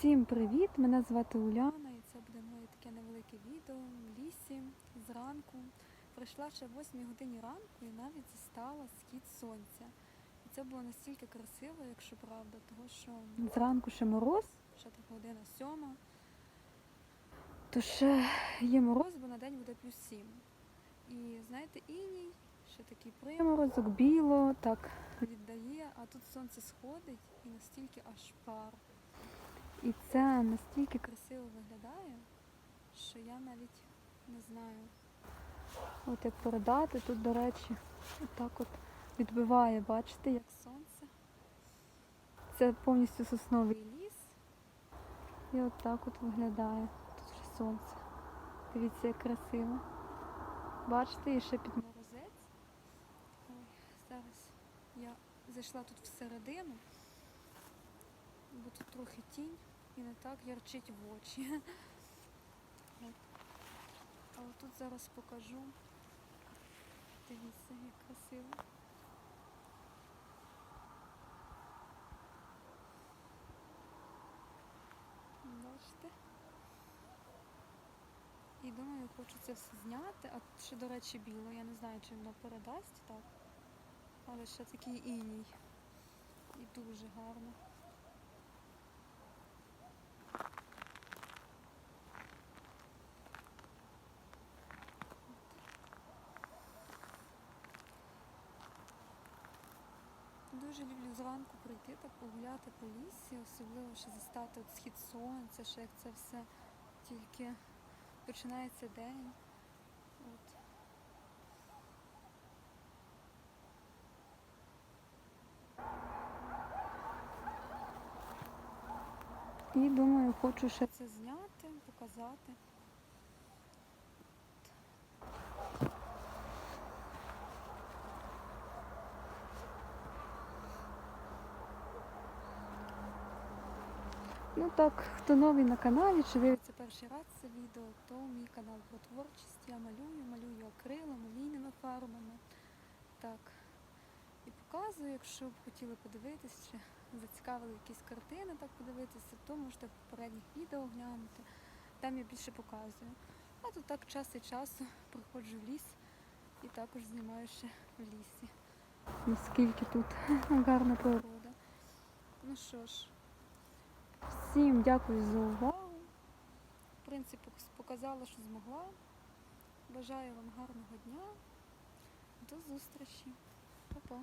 Всім привіт! Мене звати Уляна і це буде моє таке невелике відео в лісі зранку. Прийшла ще в 8 годині ранку і навіть застала схід сонця. І це було настільки красиво, якщо правда, того що зранку ще мороз, ще так година сьома. То ще є мороз, бо на день буде плюс 7. І знаєте, іній, ще такий приморозок, біло, так віддає, а тут сонце сходить і настільки аж пар. І це настільки красиво виглядає, що я навіть не знаю. От як передати, тут, до речі, отак от відбиває, бачите, як сонце. Це повністю сосновий ліс. І от от виглядає. Тут вже сонце. Дивіться, як красиво. Бачите, і ще під морозець. Ой, зараз я зайшла тут всередину, бо тут трохи тінь і не так ярчить в очі. А от тут зараз покажу. Дивіться, як красиво. Бачите? І думаю, хочу це все зняти. А ще, до речі, біло. Я не знаю, чи воно передасть так. Але ще такий іній. І дуже гарно. Дуже люблю зранку прийти так погуляти по лісі, особливо ще застати от схід сонця, ще як це все тільки починається день. От. І думаю, хочу ще це зняти, показати. Ну так, хто новий на каналі, чи дивиться перший раз це відео, то мій канал про творчість. Я малюю, малюю акрилом, олійними фарбами. Так. І показую, якщо б хотіли подивитися, чи зацікавили якісь картини, так подивитися, то можете в попередніх відео глянути. Там я більше показую. А тут так час від часу приходжу в ліс і також знімаю ще в лісі. Наскільки тут гарна природа. Ну що ж. Всім дякую за увагу. В принципі, показала, що змогла. Бажаю вам гарного дня. До зустрічі. Па-па.